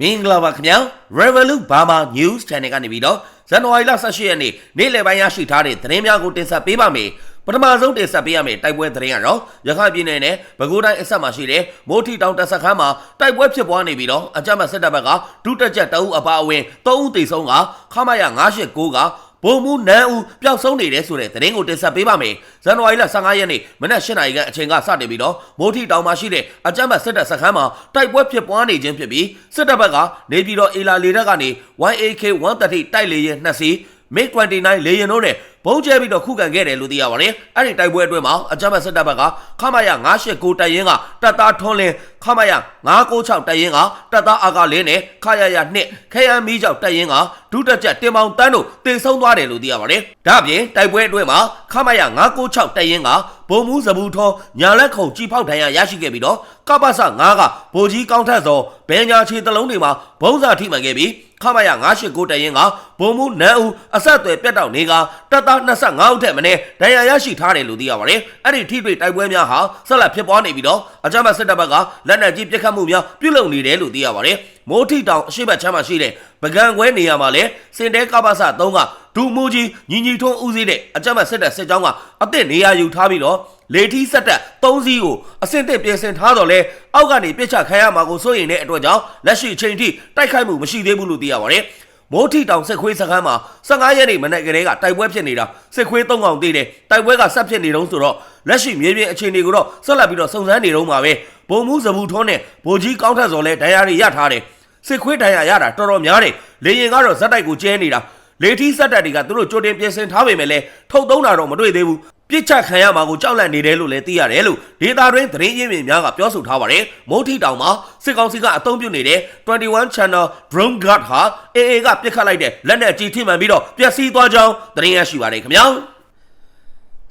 မင်္ဂလာပါခင်ဗျာ Revolut Burma News Channel ကနေပြီးတော့ဇန်နဝါရီလ18ရက်နေ့နေ့လယ်ပိုင်းရရှိထားတဲ့သတင်းများကိုတင်ဆက်ပေးပါမယ်ပထမဆုံးတင်ဆက်ပေးရမယ့်တိုက်ပွဲသတင်းကတော့ရခိုင်ပြည်နယ်နဲ့ပဲခူးတိုင်းအဆက်မှာရှိတဲ့မိုးထီတောင်တပ်စခန်းမှာတိုက်ပွဲဖြစ်ပွားနေပြီးတော့အကြမ်းဖက်စစ်တပ်ဘက်ကဒုတက်ချက်တအုပ်အပါအဝင်3ဦးသေဆုံးကခမရ989က ဘုံမူနန်းဦးပျောက်ဆုံးနေတယ်ဆိုတဲ့သတင်းကိုတင်ဆက်ပေးပါမယ်။ဇန်နဝါရီလ15ရက်နေ့မနက်8နာရီခန့်အချိန်ကစတင်ပြီးတော့မိုးထီတောင်မှာရှိတဲ့အကြမ်းဖက်စစ်တပ်စခန်းမှာတိုက်ပွဲဖြစ်ပွားနေခြင်းဖြစ်ပြီးစစ်တပ်ဘက်ကနေပြီးတော့အေလာလေတပ်ကနေ 1AK 130တိုက်လေယာဉ်2စီး MiG-29 လေယာဉ်တို့နဲ့ဘုံကျဲပြီးတော့ခုခံခဲ့တယ်လို့သိရပါတယ်။အဲ့ဒီတိုက်ပွဲအတွင်းမှာအကြမ်းဖက်စစ်တပ်ဘက်ကခမရ989တပ်ရင်းကတပ်သားထွန်းလင်းခမရ996တပ်ရင်းကတပ်သားအာကလင်းနဲ့ခရရ2ခရမ်းမီးကြောက်တပ်ရင်းကဒုတက်ချက်တင်မောင်တန်းတို့တင်ဆုံးသွားတယ်လို့သိရပါတယ်။ဒါ့အပြင်တိုက်ပွဲအတွင်းမှာခမရ996တပ်ရင်းကဘုံမူးစဘူးထောညာလက်ခုံကြီးဖောက်ထိုင်ရရရှိခဲ့ပြီးတော့ကပ္ပစ9ကဗိုလ်ကြီးကောင်းထက်စောဘဲညာချီတလုံးတွေမှာဘုံစာထိမှန်ခဲ့ပြီးခမရ989တရင်ကဘုံမူနန်းဦးအဆက်အသွယ်ပြတ်တောက်နေကတပ်သား25ဦးထက်မင်းဒဏ်ရာရရှိထားတယ်လို့သိရပါတယ်။အဲ့ဒီထိတွေ့တိုက်ပွဲများဟာဆက်လက်ဖြစ်ပွားနေပြီးတော့အကြမ်းဖက်စစ်တပ်ဘက်ကလက်နက်ကြီးပစ်ခတ်မှုများပြုလုပ်နေတယ်လို့သိရပါတယ်။မိုးထီတောင်အရှိတ်ချမ်းမှာရှိတဲ့ပကံခွဲနေရာမှာလည်းစင်တဲကပ္ပစ3ကဒူမူကြီးညီညီထုံးဦးစီးတဲ့အကြမ်းဖက်စစ်တပ်စစ်ကြောင်းကအသစ်နေရာယူထားပြီးတော့လေထီးဆက်တက်၃စီးကိုအစင်တစ်ပြင်ဆင်ထားတော့လဲအောက်ကနေပြစ်ချခံရမှာကိုစိုးရိမ်တဲ့အတွက်ကြောင့်လက်ရှိအချိန်ထိတိုက်ခိုက်မှုမရှိသေးဘူးလို့သိရပါတယ်။ မိုးထီတောင်စစ်ခွေးစခန်းမှာ15ရက်နေ့မနေ့ကလေးကတိုက်ပွဲဖြစ်နေတာစစ်ခွေး၃កောင်သေးတယ်တိုက်ပွဲကဆက်ဖြစ်နေတုံးဆိုတော့လက်ရှိမြေပြင်အခြေအနေကိုတော့ဆက်လက်ပြီးတော့စုံစမ်းနေတုံးပါပဲဘုံမှုစဘူးထုံးနဲ့ဗိုလ်ကြီးကောင်းထက်စော်လဲဒဏ်ရာတွေရထားတယ်စစ်ခွေးဒဏ်ရာရတာတော်တော်များတယ်လေရင်ကတော့ဇက်တိုက်ကိုကျဲနေတာ လေထီးစက်တက်တွေကသူတို့ကြိုတင်ပြင်ဆင်ထားပေမဲ့လည်းထုတ်သုံးတာတော့မတွေ့သေးဘူးပြစ်ချက်ခံရမှာကိုကြောက်လန့်နေတယ်လို့လည်းသိရတယ်လို့ဒေတာတွင်သတင်းရင်းမြစ်များကပြောဆိုထားပါတယ်မိုးထီတောင်မှာစစ်ကောင်စီကအုံပြုနေတဲ့21 channel drone guard ဟာ AA ကပြစ်ခတ်လိုက်တဲ့လက်နက်ကြီးထိမှန်ပြီးတော့ပျက်စီးသွားကြောင်းသတင်းရရှိပါတယ်ခင်ဗျာ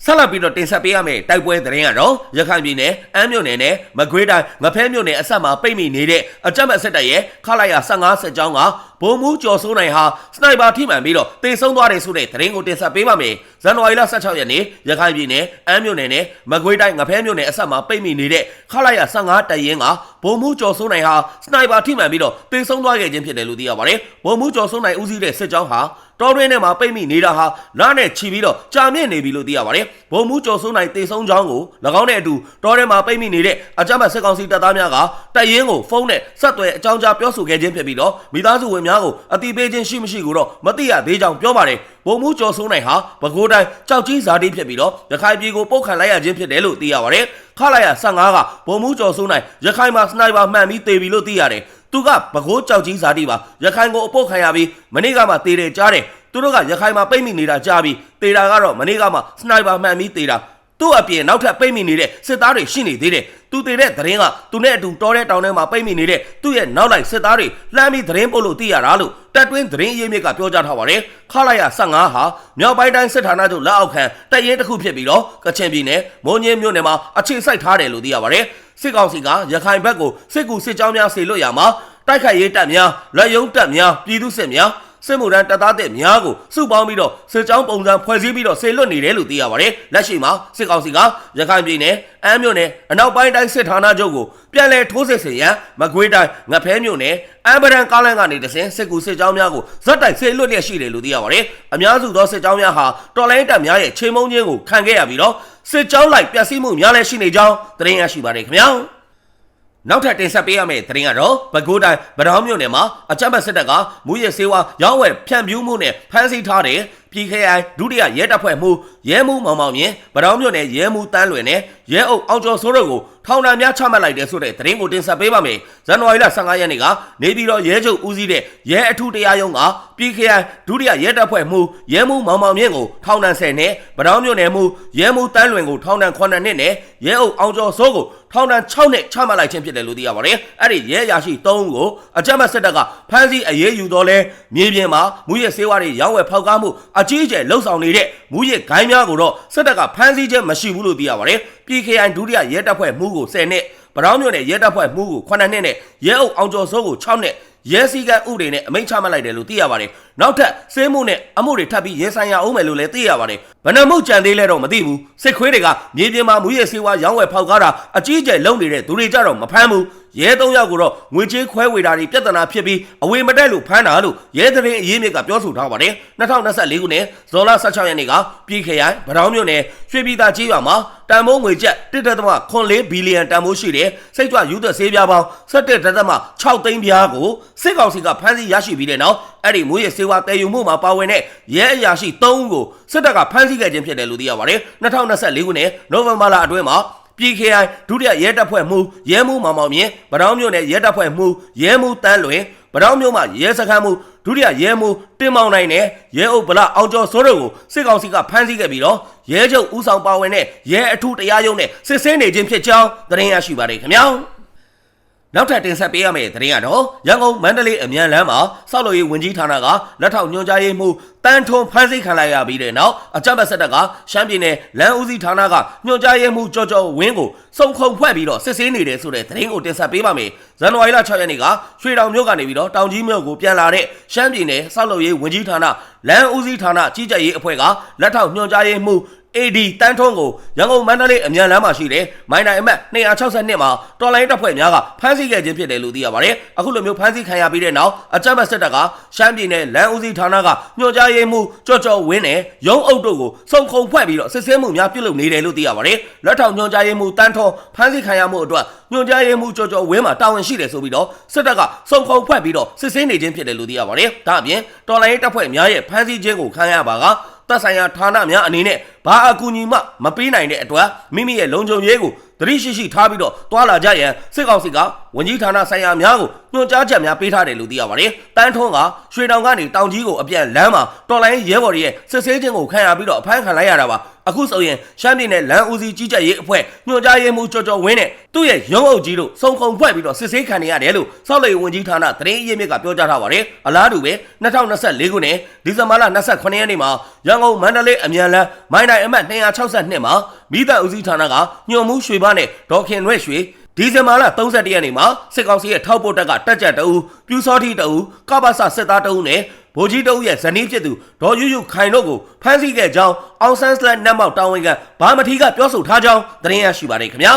ဆက်လက်ပြီးတော့တင်ဆက်ပေးရမယ့်တိုက်ပွဲသတင်းကတော့ရခိုင်ပြည်နယ်အမ်းမြို့နယ်နဲ့မကွေးတိုင်းငဖဲမြို့နယ်အဆက်မှာပိတ်မိနေတဲ့အကြမ်းမဲ့စစ်တပ်ရဲ့ခလာရ15စစ်ကြောင်းကဘုံမူကျော်စိုးနိုင်ဟာစနိုက်ပါထိမှန်ပြီးတော့တေဆုံးသွားတယ်ဆိုတဲ့သတင်းကိုတင်ဆက်ပေးပါမယ်။ဇန်နဝါရီလ16ရက်နေ့ရခိုင်ပြည်နယ်အမ်းမြို့နယ်နဲ့မကွေးတိုင်းငဖဲမြို့နယ်အဆက်မှာပိတ်မိနေတဲ့ခလာရ15တပ်ရင်းကဘုံမူကျော်စိုးနိုင်ဟာစနိုက်ပါထိမှန်ပြီးတော့တေဆုံးသွားခဲ့ခြင်းဖြစ်တယ်လို့သိရပါတယ်။ဘုံမူကျော်စိုးနိုင်ဦးစီးတဲ့စစ်ကြောင်းဟာ တော်တွင်းထဲမှာပိတ်မိနေတာဟာနားနဲ့ချီပြီးတော့ကြာမြင့်နေပြီလို့သိရပါတယ်။ဘုံမူကျော်စိုးနိုင်တေဆုံးကြောင်းကို၎င်းနဲ့အတူတော်ထဲမှာပိတ်မိနေတဲ့အကြမ်းဖက်စစ်ကောင်စီတပ်သားများကတပ်ရင်းကိုဖုန်းနဲ့ဆက်သွယ်အကြောင်းကြားပြောဆိုခဲ့ခြင်းဖြစ်ပြီးတော့မိသားစုဝင်များကိုအတိပေးခြင်းရှိမရှိကိုတော့မသိရသေးကြောင်းပြောပါတယ်။ဘုံမူကျော်စိုးနိုင်ဟာပဲခူးတိုင်းကြောက်ကြီးဇာတိဖြစ်ပြီးတော့ရခိုင်ပြည်ကိုပုတ်ခံလိုက်ရခြင်းဖြစ်တယ်လို့သိရပါတယ်။ခလာရ15ကဘုံမူကျော်စိုးနိုင်ရခိုင်မှာစနိုက်ပါမှန်ပြီးတေပြီလို့သိရတယ်။ သူကပဲခူးကြောက်ကြီးဇာတိပါရခိုင်ကိုအပုတ်ခံရပြီးမနေ့ကမှတေတယ်ကြားတယ်သူတို့ကရခိုင်မှာပိတ်မိနေတာကြားပြီးတေတာကတော့မနေ့ကမှစနိုက်ပါမှန်ပြီးတေတာ သူ့အပြင်နောက်ထပ်ပိတ်မိနေတဲ့စစ်သားတွေရှိနေသေးတယ်။သူတည်တဲ့သတင်းကသူနဲ့အတူတောတဲ့တောင်ထဲမှာပိတ်မိနေတဲ့သူ့ရဲ့နောက်လိုက်စစ်သားတွေလှမ်းပြီးသတင်းပို့လို့သိရတာလို့တက်တွင်းသတင်းအရင်းမြစ်ကပြောကြားထားပါတယ်။ခလာရ15ဟာမြောက်ပိုင်းတိုင်းစစ်ဌာနချုပ်လက်အောက်ခံတပ်ရင်းတစ်ခုဖြစ်ပြီးတော့ကချင်ပြည်နယ်မွန်ညင်းမြို့နယ်မှာအခြေစိုက်ထားတယ်လို့သိရပါတယ်။စစ်ကောင်စီကရခိုင်ဘက်ကိုစစ်ကူစစ်ကြောင်းများဆေလွတ်ရမှာတိုက်ခိုက်ရေးတပ်များလက်ယုံတပ်များပြည်သူစစ်များ စစ်မှုထမ်းတပ်သားတဲ့များကိုစုပေါင်းပြီးတော့စစ်ကြောင်းပုံစံဖွဲ့စည်းပြီးတော့ဆေလွတ်နေတယ်လို့သိရပါတယ်။လက်ရှိမှာစစ်ကောင်စီကရခိုင်ပြည်နယ်အမ်းမြို့နယ်အနောက်ပိုင်းတိုင်းစစ်ဌာနချုပ်ကိုပြန်လည်ထိုးစစ်ဆင်ရန်မကွေးတိုင်းငဖဲမြို့နယ်အမ်ဘရန်ကားလန်ကနေတဆင်စစ်ကူစစ်ကြောင်းများကိုဇက်တိုက်ဆေလွတ်လျက်ရှိတယ်လို့သိရပါတယ်။အများစုသောစစ်ကြောင်းများဟာတော်လိုင်းတပ်များရဲ့ချိန်မုံချင်းကိုခံခဲ့ရပြီးတော့စစ်ကြောင်းလိုက်ပျက်စီးမှုများလည်းရှိနေကြောင်းသတင်းရရှိပါတယ်ခင်ဗျာ။ နောက်ထပ်တင်ဆက်ပေးရမယ့်သတင်းကတော့ပဲခူးတိုင်းဗဒေါင်းမြို့နယ်မှာအကြမ်းဖက်စစ်တပ်ကမူရစေဝါရောင်းဝယ်ဖြန့်ဖြူးမှုနဲ့ဖမ်းဆီးထားတဲ့ပြည်ခိုင်ဒုတိယရဲတပ်ဖွဲ့မှူးရဲမှူးမောင်မောင်မြင့်ဗဒေါင်းမြို့နယ်ရဲမှူးတန်းလွင်နဲ့ရဲအုပ်အောင်ကျော်စိုးတို့ကိုထောင်ဒဏ်များချမှတ်လိုက်တဲ့ဆိုတဲ့သတင်းကိုတင်ဆက်ပေးပါမယ်။ဇန်နဝါရီလ15ရက်နေ့ကနေပြည်တော်ရဲချုပ်ဦးစီးတဲ့ရဲအထူးတရားရုံးကပြည်ခိုင်ဒုတိယရဲတပ်ဖွဲ့မှူးရဲမှူးမောင်မောင်မြင့်ကိုထောင်ဒဏ်10နှစ်ဗဒေါင်းမြို့နယ်မှူးရဲမှူးတန်းလွင်ကိုထောင်ဒဏ်9နှစ်နဲ့ရဲအုပ်အောင်ကျော်စိုးကို ထောင်ဒဏ်6နှစ်ချမှတ်လိုက်ခြင်းဖြစ်တယ်လို့သိရပါတယ်။အဲ့ဒီရဲရာရှိ3ဦးကိုအကြမ်းဖက်စစ်တပ်ကဖမ်းဆီးအရေးယူတော့လဲမြေပြင်မှာမူရစေဝါတွေရောင်းဝယ်ဖောက်ကားမှုအကြီးအကျယ်လှုပ်ဆောင်နေတဲ့မူရဂိုင်းများကိုတော့စစ်တပ်ကဖမ်းဆီးခြင်းမရှိဘူးလို့သိရပါတယ်။ PKI ဒုတိယရဲတပ်ဖွဲ့မှုကို10နှစ်ဗရောင်းမြို့နယ်ရဲတပ်ဖွဲ့မှုကို9နှစ်နဲ့ရဲအုပ်အောင်ကျော်စိုးကို6နှစ်ရဲစည်းကဥပဒေနဲ့အမိန့်ချမှတ်လိုက်တယ်လို့သိရပါတယ် နောက်ထပ်စေးမှုနဲ့အမှုတွေထပ်ပြီးရင်ဆိုင်ရအောင်မယ်လို့လည်းသိရပါတယ်ဗနမှုကြံသေးလဲတော့မသိဘူးစစ်ခွေးတွေကမြေပြင်မှာမူရစေဝါရောင်းဝယ်ဖောက်ကားတာအကြီးအကျယ်လုံနေတဲ့သူတွေကြတော့မဖမ်းဘူးရဲသုံးယောက်ကိုတော့ငွေကြေးခွဲဝေတာတွေပြဿနာဖြစ်ပြီးအဝေမတက်လို့ဖမ်းတာလို့ရဲသတင်းအရေးမြစ်ကပြောဆိုထားပါတယ်2024ခုနှစ်ဇွန်လ16ရက်နေ့ကပြည်ခရိုင်ဗဒေါင်းမြို့နယ်ရွှေပြည်သာကြီးရွာမှာတန်မိုးငွေကျပ်1.4ဘီလီယံတန်မိုးရှိတဲ့စိတ်ကြွယူသက်ဆေးပြားပေါင်း17.6သိန်းပြားကိုစစ်ကောင်စီကဖမ်းဆီးရရှိပြီးတဲ့နောက်အဲ့ဒီမူရစေဝါတည်ယူမှုမှာပါဝင်တဲ့ရဲအရာရှိ3ဦးကိုစစ်တပ်ကဖမ်းဆီးခဲ့ခြင်းဖြစ်တယ်လို့သိရပါတယ်2024ခုနှစ်နိုဝင်ဘာလအတွင်းမှာပြည်ခရိုင်ဒုတိယရဲတပ်ဖွဲ့မှူးရဲမှူးမောင်မောင်မြင့်ဗဒေါင်းမြို့နယ်ရဲတပ်ဖွဲ့မှူးရဲမှူးတန်းလွင်ဗဒေါင်းမြို့မှာရဲစခန်းမှူးဒုတိယရဲမှူးတင်မောင်နိုင်နဲ့ရဲအုပ်ဗလာအောင်ကျော်စိုးတို့ကိုစစ်ကောင်စီကဖမ်းဆီးခဲ့ပြီးတော့ရဲချုပ်ဦးဆောင်ပါဝင်တဲ့ရဲအထူးတရားရုံးနဲ့စစ်ဆေးနေခြင်းဖြစ်ကြောင်းသတင်းရရှိပါတယ်ခင်ဗျာ နောက်ထပ်တင်ဆက်ပေးရမယ့်သတင်းကတော့ရန်ကုန်မန္တလေးအမြန်လမ်းမှာစောက်လို့ရေးဝင်ကြီးဌာနကလက်ထောက်ညွှန်ကြားရေးမှူးတန်ထွန်ဖမ်းဆီးခံလိုက်ရပြီးတဲ့နောက်အကြမ်းဖက်စစ်တပ်ကရှမ်းပြည်နယ်လမ်းဦးစီးဌာနကညွှန်ကြားရေးမှူးကြော်ကြော်ဝင်းကိုစုံခုံဖွဲ့ပြီးတော့စစ်ဆေးနေတယ်ဆိုတဲ့သတင်းကိုတင်ဆက်ပေးပါမယ်။ဇန်နဝါရီလ6ရက်နေ့ကရွှေတောင်မြို့ကနေပြီးတော့တောင်ကြီးမြို့ကိုပြန်လာတဲ့ရှမ်းပြည်နယ်စောက်လို့ရေးဝင်ကြီးဌာနလမ်းဦးစီးဌာနကြီးကြပ်ရေးအဖွဲ့ကလက်ထောက်ညွှန်ကြားရေးမှူး AD တန်းထွန်းကိုရန်ကုန်မန္တလေးအမြန်လမ်းမှာရှိတဲ့မိုင်းနိုင်အမှတ်262မှာတော်လိုင်းတပ်ဖွဲ့များကဖမ်းဆီးခဲ့ခြင်းဖြစ်တယ်လို့သိရပါတယ်။အခုလိုမျိုးဖမ်းဆီးခံရပြီးတဲ့နောက်အကြမ်းဖက်စစ်တပ်ကရှမ်းပြည်နယ်လမ်းဦးစီးဌာနကညွှန်ကြားရေးမှူးကြော်ကြော်ဝင်းနဲ့ရုံးအုပ်တို့ကိုစုံခုံဖွဲ့ပြီးတော့စစ်ဆေးမှုများပြုလုပ်နေတယ်လို့သိရပါတယ်။လက်ထောက်ညွှန်ကြားရေးမှူးတန်းထွန်းဖမ်းဆီးခံရမှုအတွက်ညွှန်ကြားရေးမှူးကြော်ကြော်ဝင်းမှာတာဝန်ရှိတယ်ဆိုပြီးတော့စစ်တပ်ကစုံခုံဖွဲ့ပြီးတော့စစ်ဆေးနေခြင်းဖြစ်တယ်လို့သိရပါတယ်။ဒါအပြင်တော်လိုင်းတပ်ဖွဲ့များရဲ့ဖမ်းဆီးခြင်းကိုခံရပါက သက်ဆိုင်ရာဌာနများအနေနဲ့ဘာအကူအညီမှမပေးနိုင်တဲ့အတွက်မိမိရဲ့လုံခြုံရေးကိုသတိရှိရှိထားပြီးတော့တွာလာကြရန်စစ်ကောင်စီကဝန်ကြီးဌာနဆိုင်ရာများကိုညွှန်ကြားချက်များပေးထားတယ်လို့သိရပါတယ်။တန်းထွန်းကရွှေတောင်ကနေတောင်ကြီးကိုအပြန်လမ်းမှာတော်လိုင်းရဲဘော်တွေရဲ့စစ်ဆေးခြင်းကိုခံရပြီးတော့အဖမ်းခံလိုက်ရတာပါ။ အခုဆိုရင်ရှမ်းပြည်နယ်လမ်းဦးစီးကြီးကြပ်ရေးအဖွဲ့ညွှန်ကြားရေးမှူးကျော်ကျော်ဝင်းနဲ့သူ့ရဲ့ရုံးအုပ်ကြီးတို့စုံခုံဖွဲ့ပြီးတော့စစ်ဆေးခံနေရတယ်လို့စောက်လေဝန်ကြီးဌာနသတင်းအရင်းမြစ်ကပြောကြားထားပါတယ်။အလားတူပဲ2024ခုနှစ်ဒီဇင်ဘာလ28ရက်နေ့မှာရန်ကုန်မန္တလေးအမြန်လမ်းမိုင်းနိုင်အမှတ်262မှာမိသက်ဦးစီးဌာနကညွှန်မှုရွှေဘားနဲ့ဒေါခင်ရွဲ့ရွှေဒီဇင်ဘာလ31ရက်နေ့မှာစစ်ကောင်စီရဲ့ထောက်ပို့တပ်ကတက်ကြက်တအူပြူစောတိတအူကပ္ပစစစ်သားတအူနဲ့ ဗိုလ်ကြီးတအူရဲ့ဇနီးဖြစ်သူဒေါ်ယူယူခိုင်တို့ကိုဖမ်းဆီးခဲ့ကြောင်းအောင်ဆန်းစလက်နတ်မောက်တာဝန်ခံဘာမထီကပြောဆိုထားကြောင်းသတင်းရရှိပါတယ်ခင်ဗျာ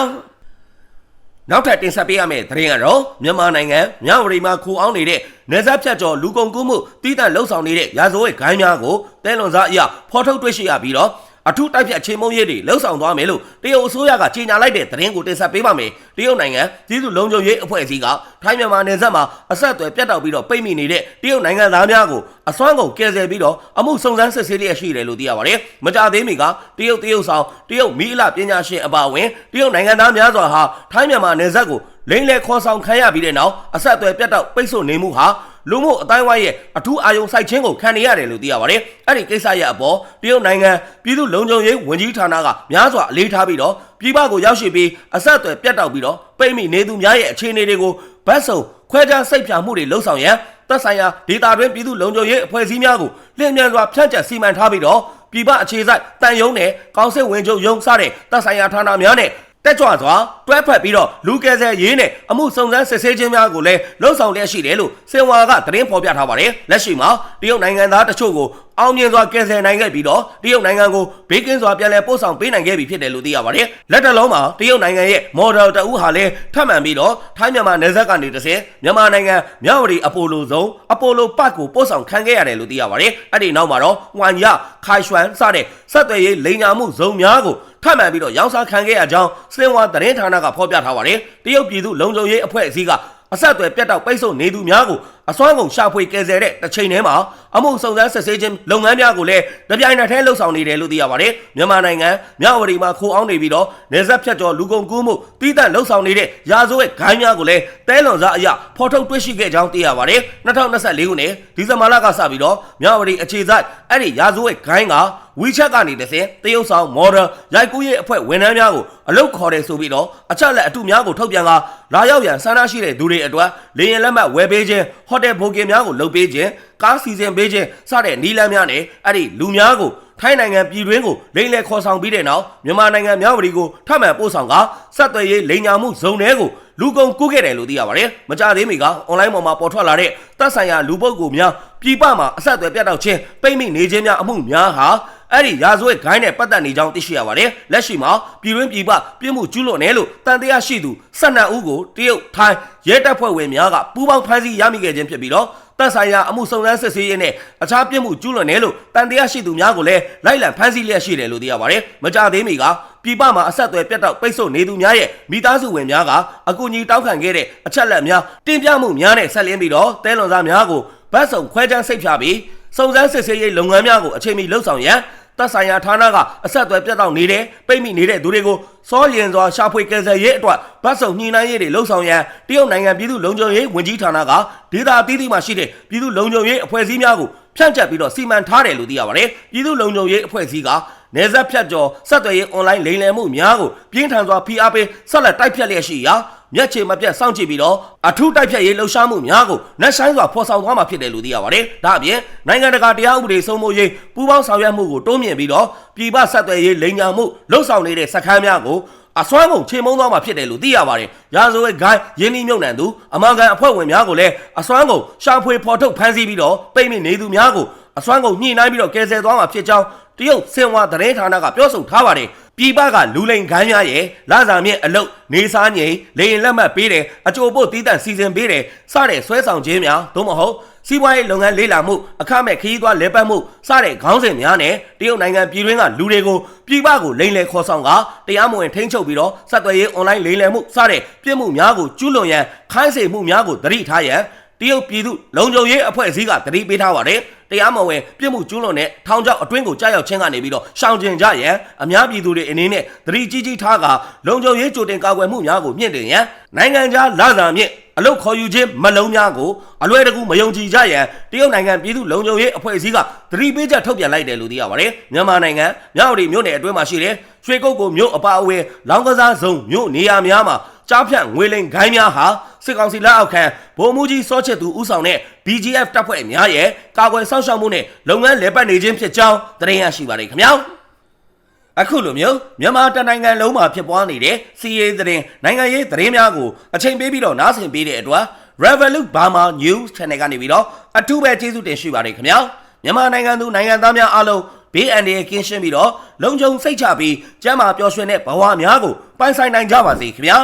နောက်ထပ်တင်ဆက်ပေးရမယ့်သတင်းကတော့မြန်မာနိုင်ငံမြဝတီမှာခိုအောင်နေတဲ့နေဆက်ဖြတ်ကျော်လူကုန်ကူးမှုတီးတန့်လှုပ်ဆောင်နေတဲ့ရာဇဝတ်ဂိုင်းများကိုတဲလွန်စားအရာဖော်ထုတ်တွေ့ရှိရပြီးတော့ အထူးတိုက်ဖြတ်ချင်းမုံရေးတွေလှုပ်ဆောင်သွားမယ်လို့တရုတ်အစိုးရကကြေညာလိုက်တဲ့သတင်းကိုတင်ဆက်ပေးပါမယ်။တရုတ်နိုင်ငံပြည်သူ့လုံခြုံရေးအဖွဲ့အစည်းကထိုင်းမြန်မာနယ်စပ်မှာအဆက်အသွယ်ပြတ်တောက်ပြီးတော့ပိတ်မိနေတဲ့တရုတ်နိုင်ငံသားများကိုအစွမ်းကုန်ကယ်ဆယ်ပြီးတော့အမှုစုံစမ်းစစ်ဆေးလျက်ရှိတယ်လို့သိရပါတယ်။မကြသေးမီကတရုတ်တရုတ်ဆောင်တရုတ်မိအလပညာရှင်အပါအဝင်တရုတ်နိုင်ငံသားများစွာဟာထိုင်းမြန်မာနယ်စပ်ကိုလိမ့်လေခေါ်ဆောင်ခံရပြီးတဲ့နောက်အဆက်အသွယ်ပြတ်တောက်ပိတ်ဆို့နေမှုဟာ လူမှုအတိုင်းဝိုင်းရဲ့အထူးအာရုံစိုက်ခြင်းကိုခံနေရတယ်လို့သိရပါတယ်။အဲ့ဒီကိစ္စရဲ့အပေါ်တရုတ်နိုင်ငံပြည်သူ့လုံခြုံရေးဝန်ကြီးဌာနကများစွာအလေးထားပြီးတော့ပြည်ပကိုရောက်ရှိပြီးအဆက်အသွယ်ပြတ်တောက်ပြီးတော့ပိတ်မိနေသူများရဲ့အခြေအနေတွေကိုဗတ်စုံခွဲခြားစိတ်ဖြာမှုတွေလှုံ့ဆော်ရန်သက်ဆိုင်ရာဒေတာတွင်ပြည်သူ့လုံခြုံရေးအဖွဲ့အစည်းများကိုလျင်မြန်စွာဖြန့်ကျက်စီမံထားပြီးတော့ပြည်ပအခြေစိုက်တန်ယုံနဲ့ကောင်းစစ်ဝင်ချုပ်ယုံစတဲ့သက်ဆိုင်ရာဌာနများနဲ့ တက်ကြွစွာတွဲဖက်ပြီးတော့လူကယ်ဆယ်ရေးနဲ့အမှုစုံစမ်းစစ်ဆေးခြင်းများကိုလည်းလှုံ့ဆော်လျက်ရှိတယ်လို့စင်ဝါကသတင်းဖော်ပြထားပါတယ်လက်ရှိမှာတရုတ်နိုင်ငံသားတချို့ကိုအောင်မြင်စွာကယ်ဆယ်နိုင်ခဲ့ပြီးတော့တရုတ်နိုင်ငံကိုဘေးကင်းစွာပြန်လည်ပို့ဆောင်ပေးနိုင်ခဲ့ပြီဖြစ်တယ်လို့သိရပါတယ်လက်တလုံးမှာတရုတ်နိုင်ငံရဲ့ model တအူးဟာလည်းထပ်မံပြီးတော့ထိုင်းမြန်မာနယ်စပ်ကနေတစ်ဆင့်မြန်မာနိုင်ငံမြဝတီအပိုလိုဇုံအပိုလိုပတ်ကိုပို့ဆောင်ခံခဲ့ရတယ်လို့သိရပါတယ်အဲ့ဒီနောက်မှာတော့ဟွမ်ရခိုင်ရွှမ်စတဲ့ဆက်သွယ်ရေးလိန်ညာမှုဇုံများကို ထပ်မံပြီးတော့ရောင်းစားခံခဲ့ရကြောင်းစင်ဝါသတင်းဌာနကဖော်ပြထားပါတယ်။တရုတ်ပြည်သူလုံခြုံရေးအဖွဲ့အစည်းကအဆက်အသွယ်ပြတ်တောက်ပိတ်ဆို့နေသူများကိုအစွမ်းကုန်ရှာဖွေကယ်ဆယ်တဲ့တစ်ချိန်တည်းမှာအမှုစုံစမ်းစစ်ဆေးခြင်းလုပ်ငန်းများကိုလည်းတပြိုင်နက်တည်းလှုပ်ဆောင်နေတယ်လို့သိရပါတယ်။မြန်မာနိုင်ငံမြဝတီမှာခိုးအောင်နေပြီးတော့နေဆက်ဖြတ်ကျော်လူကုန်ကူးမှုတီးတန့်လှုပ်ဆောင်နေတဲ့ရာဇဝတ်ဂိုင်းများကိုလည်းတဲလွန်စားအရာဖော်ထုတ်တွေ့ရှိခဲ့ကြောင်းသိရပါတယ်။2024ခုနှစ်ဒီဇင်ဘာလကစပြီးတော့မြဝတီအခြေစိုက်အဲ့ဒီရာဇဝတ်ဂိုင်းက WeChat ကနေတစ်ဆင့်တရုတ်ဆောင် model ရိုက်ကူးရေးအဖွဲ့ဝန်ထမ်းများကိုအလုတ်ခေါ်တယ်ဆိုပြီးတော့အချက်လက်အတူများကိုထုတ်ပြန်ကလာရောက်ရန်ဆန္ဒရှိတဲ့သူတွေအတွက်လေရင်လက်မှတ်ဝယ်ပေးခြင်းဟိုတယ်ဘိုကင်များကိုလုပ်ပေးခြင်းကားစီစဉ်ပေးခြင်းစတဲ့နီးလန်းများနဲ့အဲ့ဒီလူများကိုထိုင်းနိုင်ငံပြည်တွင်းကိုလိမ့်လေခေါ်ဆောင်ပြီးတဲ့နောက်မြန်မာနိုင်ငံမြဝတီကိုထပ်မံပို့ဆောင်ကဆက်သွယ်ရေးလိမ်ညာမှုဇုံတွေကိုလူကုန်ကူးခဲ့တယ်လို့သိရပါတယ်။မကြသေးမီကအွန်လိုင်းပေါ်မှာပေါ်ထွက်လာတဲ့တပ်ဆိုင်ရာလူပုဂ္ဂိုလ်များပြည်ပမှာအဆက်အသွယ်ပြတ်တောက်ခြင်းပိတ်မိနေခြင်းများအမှုများဟာ အဲ့ဒီရာဇဝတ်ဂိုင်းနဲ့ပတ်သက်နေကြောင်းသိရှိရပါတယ်လက်ရှိမှာပြည်တွင်းပြည်ပပြစ်မှုကျူးလွန်တယ်လို့တန်တရားရှိသူ12ဦးကိုတရုတ်ထိုင်းရဲတပ်ဖွဲ့ဝင်များကပူးပေါင်းဖမ်းဆီးရမိခဲ့ခြင်းဖြစ်ပြီးတော့တပ်ဆိုင်ရာအမှုစုံစမ်းစစ်ဆေးရေးနဲ့အခြားပြစ်မှုကျူးလွန်တယ်လို့တန်တရားရှိသူများကိုလည်းလိုက်လံဖမ်းဆီးလျက်ရှိတယ်လို့သိရပါတယ်မကြသေးမီကပြည်ပမှာအဆက်အသွယ်ပြတ်တောက်ပိတ်ဆို့နေသူများရဲ့မိသားစုဝင်များကအကူအညီတောင်းခံခဲ့တဲ့အချက်လက်များတင်ပြမှုများနဲ့ဆက်လင်းပြီးတော့တဲလွန်သားများကိုဗတ်စုံခွဲခြမ်းစိတ်ဖြာပြီးစုံစမ်းစစ်ဆေးရေးလုပ်ငန်းများကိုအချိန်မီလှုပ်ဆောင်ရန် တပ်ဆိုင်ရာဌာနကအဆက်အသွယ်ပြတ်တောက်နေတဲ့ပိတ်မိနေတဲ့သူတွေကိုစောရင်စွာရှာဖွေကယ်ဆယ်ရေးအတွက်ဗတ်စုံညှိနှိုင်းရေးတွေလှုပ်ဆောင်ရန်တရုတ်နိုင်ငံပြည်သူ့လုံခြုံရေးဝန်ကြီးဌာနကဒေသအသီးသီးမှာရှိတဲ့ပြည်သူ့လုံခြုံရေးအဖွဲ့အစည်းများကိုဖြန့်ကျက်ပြီးတော့စီမံထားတယ်လို့သိရပါတယ်ပြည်သူ့လုံခြုံရေးအဖွဲ့အစည်းက နေဆက်ဖြတ်ကျော်ဆက်သွယ်ရေးအွန်လိုင်းလိမ်လည်မှုများကိုပြင်းထန်စွာဖိအားပေးဆက်လက်တိုက်ဖြတ်လျက်ရှိရာမျက်ခြေမပြတ်စောင့်ကြည့်ပြီးတော့အထူးတိုက်ဖြတ်ရေးလှုပ်ရှားမှုများကိုနှက်ဆိုင်စွာဖော်ဆောင်သွားမှာဖြစ်တယ်လို့သိရပါတယ်။ဒါအပြင်နိုင်ငံတကာတရားဥပဒေစိုးမိုးရေးပူးပေါင်းဆောင်ရွက်မှုကိုတိုးမြှင့်ပြီးတော့ပြည်ပဆက်သွယ်ရေးလိမ်ညာမှုလှုပ်ဆောင်နေတဲ့စခန်းများကိုအစွမ်းကုန်ချေမုန်းသွားမှာဖြစ်တယ်လို့သိရပါတယ်။ရာဇဝတ်ဂိုင်းယင်းနှိမ့်မြုပ်နှံသူအမှန်ကန်အဖွဲ့ဝင်များကိုလည်းအစွမ်းကုန်ရှာဖွေဖော်ထုတ်ဖမ်းဆီးပြီးတော့ပိတ်မိနေသူများကိုအစွမ်းကုန်ညှိနှိုင်းပြီးတော့ကယ်ဆယ်သွားမှာဖြစ်ကြောင်း တရုတ်စင်ဝါသတင်းဌာနကပြောဆိုထားပါတယ်။ပြည်ပကလူလိန်ခန်းများရဲ့လာစာမြင့်အလုတ်နေစားငိန်လေရင်လက်မှတ်ပေးတယ်အကြိုပို့တီးတန့်စီစဉ်ပေးတယ်စတဲ့ဆွဲဆောင်ခြင်းများသို့မဟုတ်စီးပွားရေးလုပ်ငန်းလေးလာမှုအခမဲ့ခရီးသွားလဲပတ်မှုစတဲ့ခေါင်းစဉ်များနဲ့တရုတ်နိုင်ငံပြည်တွင်းကလူတွေကိုပြည်ပကိုလိန်လည်ခေါ်ဆောင်ကတရားမဝင်ထိန်းချုပ်ပြီးတော့ဆက်သွယ်ရေးအွန်လိုင်းလိန်လည်မှုစတဲ့ပြစ်မှုများကိုကျူးလွန်ရန်ခိုင်းစေမှုများကိုသတိထားရန်တရုတ်ပြည်သူလုံခြုံရေးအဖွဲ့အစည်းကတတိပေးထားပါတယ် တရားမဝင်ပြစ်မှုကျူးလွန်တဲ့ထောင်ချောက်အတွင်းကိုကြားရောက်ခြင်းကနေပြီးတော့ရှောင်ကျဉ်ကြရန်အများပြည်သူတွေအနေနဲ့သတိကြီးကြီးထားကလုံခြုံရေးကြိုတင်ကာကွယ်မှုများကိုမြင့်တင်ရန်နိုင်ငံခြားလာစာမြင့်အလုတ်ခေါ်ယူခြင်းမလုံးများကိုအလွဲတကူမယုံကြည်ကြရန်တရုတ်နိုင်ငံပြည်သူလုံခြုံရေးအဖွဲ့အစည်းကသတိပေးချက်ထုတ်ပြန်လိုက်တယ်လို့သိရပါတယ်မြန်မာနိုင်ငံမြောက်ရီမြို့နယ်အတွင်းမှာရှိတဲ့ရွှေကုတ်ကိုမြို့အပါအဝင်လောင်းကစားဇုံမြို့နေရာများမှာကြားဖြတ်ငွေလိမ်ဂိုင်းများဟာ စစ်ကောင်စီလက်အောက်ခံဗိုလ်မှူးကြီးစောချစ်သူဦးဆောင်တဲ့ BGF တပ်ဖွဲ့များရဲ့ကာကွယ်စောင့်ရှောက်မှုနဲ့လုပ်ငန်းလည်ပတ်နေခြင်းဖြစ်ကြောင်းသတင်းရရှိပါတယ်ခင်ဗျာအခုလိုမျိုးမြန်မာတနိုင်ငံလုံးမှာဖြစ်ပွားနေတဲ့စီးရေးသတင်းနိုင်ငံရေးသတင်းများကိုအချိန်ပေးပြီးတော့နားဆင်ပေးတဲ့အတွက် Revolut Burma News Channel ကနေပြီးတော့အထူးပဲကျေးဇူးတင်ရှိပါတယ်ခင်ဗျာမြန်မာနိုင်ငံသူနိုင်ငံသားများအားလုံးဘေးအန္တရာယ်ကင်းရှင်းပြီးတော့လုံခြုံစိတ်ချပြီးကျန်းမာပျော်ရွှင်တဲ့ဘဝများကိုပိုင်ဆိုင်နိုင်ကြပါစေခင်ဗျာ